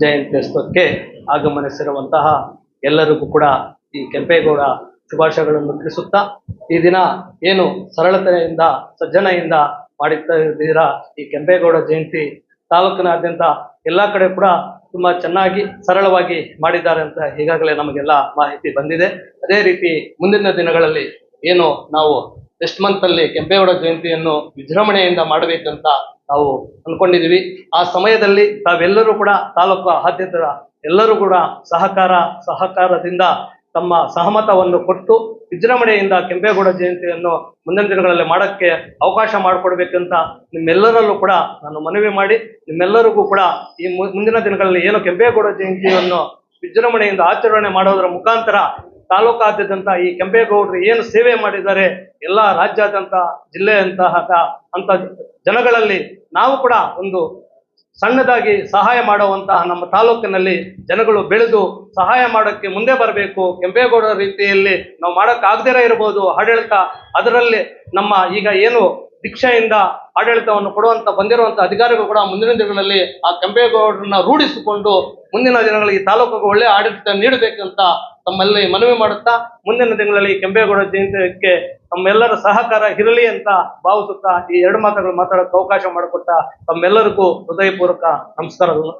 ಜಯಂತ್ಯೋತ್ಸವಕ್ಕೆ ಆಗಮನಿಸಿರುವಂತಹ ಎಲ್ಲರಿಗೂ ಕೂಡ ಈ ಕೆಂಪೇಗೌಡ ಶುಭಾಶಯಗಳನ್ನು ತಿಳಿಸುತ್ತಾ ಈ ದಿನ ಏನು ಸರಳತೆಯಿಂದ ಸಜ್ಜನೆಯಿಂದ ಮಾಡುತ್ತಾ ಇದ್ದೀರಾ ಈ ಕೆಂಪೇಗೌಡ ಜಯಂತಿ ತಾಲೂಕಿನಾದ್ಯಂತ ಎಲ್ಲ ಕಡೆ ಕೂಡ ತುಂಬಾ ಚೆನ್ನಾಗಿ, ಸರಳವಾಗಿ ಮಾಡಿದ್ದಾರೆ ಅಂತ ಈಗಾಗಲೇ ನಮಗೆಲ್ಲ ಮಾಹಿತಿ ಬಂದಿದೆ. ಅದೇ ರೀತಿ ಮುಂದಿನ ದಿನಗಳಲ್ಲಿ ಏನು ನಾವು ನೆಕ್ಸ್ಟ್ ಮಂತ್ ಅಲ್ಲಿ ಕೆಂಪೇಗೌಡ ಜಯಂತಿಯನ್ನು ವಿಜೃಂಭಣೆಯಿಂದ ಮಾಡಬೇಕಂತ ನಾವು ಅಂದ್ಕೊಂಡಿದ್ದೀವಿ ಆ ಸಮಯದಲ್ಲಿ ತಾವೆಲ್ಲರೂ ಕೂಡ ತಾಲೂಕು ಆದ್ಯತರ ಎಲ್ಲರೂ ಕೂಡ ಸಹಕಾರ, ಸಹಕಾರದಿಂದ ತಮ್ಮ ಸಹಮತವನ್ನು ಕೊಟ್ಟು ವಿಜೃಂಭಣೆಯಿಂದ ಕೆಂಪೇಗೌಡ ಜಯಂತಿಯನ್ನು ಮುಂದಿನ ದಿನಗಳಲ್ಲಿ ಮಾಡೋಕ್ಕೆ ಅವಕಾಶ ಮಾಡಿಕೊಡ್ಬೇಕಂತ ನಿಮ್ಮೆಲ್ಲರಲ್ಲೂ ಕೂಡ ನಾನು ಮನವಿ ಮಾಡಿ, ನಿಮ್ಮೆಲ್ಲರಿಗೂ ಕೂಡ ಈ ಮುಂದಿನ ದಿನಗಳಲ್ಲಿ ಏನು ಕೆಂಪೇಗೌಡ ಜಯಂತಿಯನ್ನು ವಿಜೃಂಭಣೆಯಿಂದ ಆಚರಣೆ ಮಾಡೋದರ ಮುಖಾಂತರ ತಾಲೂಕಾದ್ಯಂತ ಈ ಕೆಂಪೇಗೌಡರು ಏನು ಸೇವೆ ಮಾಡಿದ್ದಾರೆ ಎಲ್ಲ ರಾಜ್ಯಾದ್ಯಂತ, ಜಿಲ್ಲೆಯಂತಹ ಅಂತ ಜನಗಳಲ್ಲಿ ನಾವು ಕೂಡ ಒಂದು ಸಣ್ಣದಾಗಿ ಸಹಾಯ ಮಾಡುವಂತಹ ನಮ್ಮ ತಾಲೂಕಿನಲ್ಲಿ ಜನಗಳು ಬೆಳೆದು ಸಹಾಯ ಮಾಡೋಕ್ಕೆ ಮುಂದೆ ಬರಬೇಕು. ಕೆಂಪೇಗೌಡರ ರೀತಿಯಲ್ಲಿ ನಾವು ಮಾಡೋಕ್ಕಾಗದೇ ಇರಬಹುದು ಆಡಳಿತ. ಅದರಲ್ಲಿ ನಮ್ಮ ಈಗ ಏನು ದೀಕ್ಷೆಯಿಂದ ಆಡಳಿತವನ್ನು ಕೊಡುವಂತ ಬಂದಿರುವಂತಹ ಅಧಿಕಾರಿಗಳು ಕೂಡ ಮುಂದಿನ ದಿನಗಳಲ್ಲಿ ಆ ಕೆಂಪೇಗೌಡರನ್ನ ರೂಢಿಸಿಕೊಂಡು ಮುಂದಿನ ದಿನಗಳಲ್ಲಿ ಈ ತಾಲೂಕಿಗೆ ಒಳ್ಳೆ ಆಡಳಿತ ನೀಡಬೇಕಂತ ತಮ್ಮಲ್ಲಿ ಮನವಿ ಮಾಡುತ್ತಾ ಮುಂದಿನ ತಿಂಗಳಲ್ಲಿ ಕೆಂಪೇಗೌಡ ಜಯಂತಿಗೆ ತಮ್ಮೆಲ್ಲರ ಸಹಕಾರ ಇರಲಿ ಅಂತ ಭಾವಿಸುತ್ತಾ ಈ ಎರಡು ಮಾತುಗಳು ಮಾತಾಡೋಕೆ ಅವಕಾಶ ಮಾಡಿಕೊಟ್ಟ ತಮ್ಮೆಲ್ಲರಿಗೂ ಹೃದಯಪೂರ್ವಕ ನಮಸ್ಕಾರಗಳು